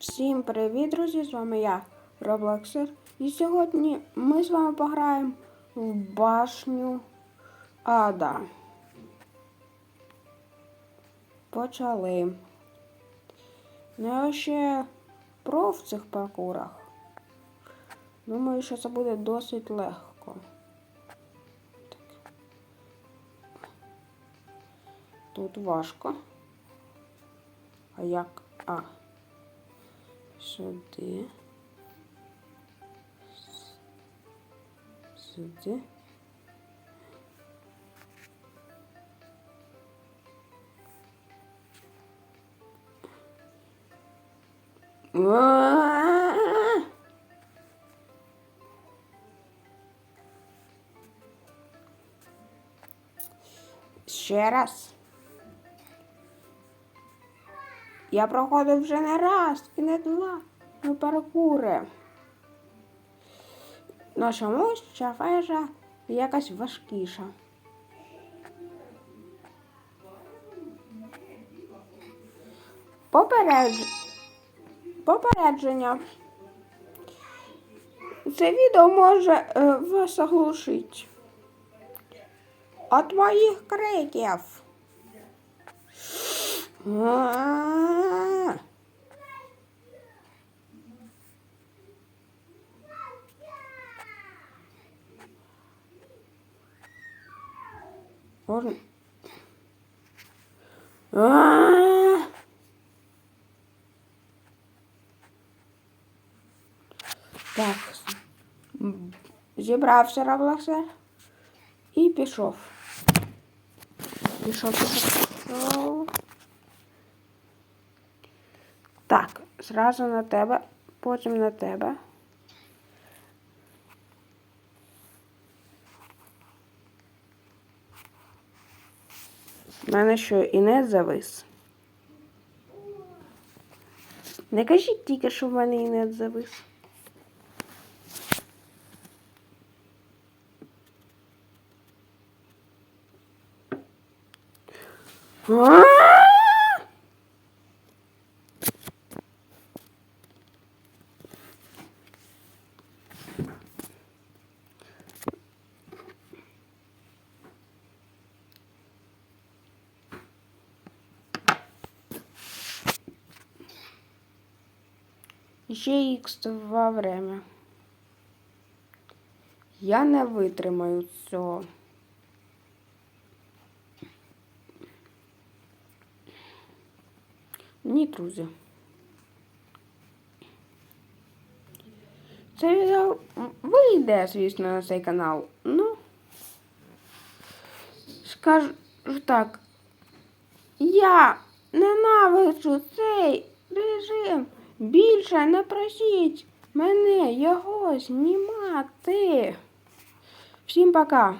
Всім привіт, друзі! З вами я, Роблоксер. І сьогодні ми з вами пограємо в башню Ада. Почали. Ну, я ще про в цих паркурах. Думаю, що це буде досить легко. Так. Тут важко. А як? А. Сюди. С- Сюди. А! Ще раз. Я проходив вже не раз і не два на паркури. Ну чомусь ця вежа якась важкіша. Попередж... Попередження. Це відео може е, вас оглушити. От моїх криків. Так. Зібрався Раблаксер і. Пішов, пішов, пішов. Так, зразу на тебе, потім на тебе. У мене що і не завис. Не кажіть тільки, що в мене і не завис. А! Ще х2 время. Я не витримаю цього. Ні, друзі. Це відео вийде, звісно, на цей канал. Ну, скажу так. Я ненавиджу цей режим. Більше не просіть мене його знімати. Всім пока.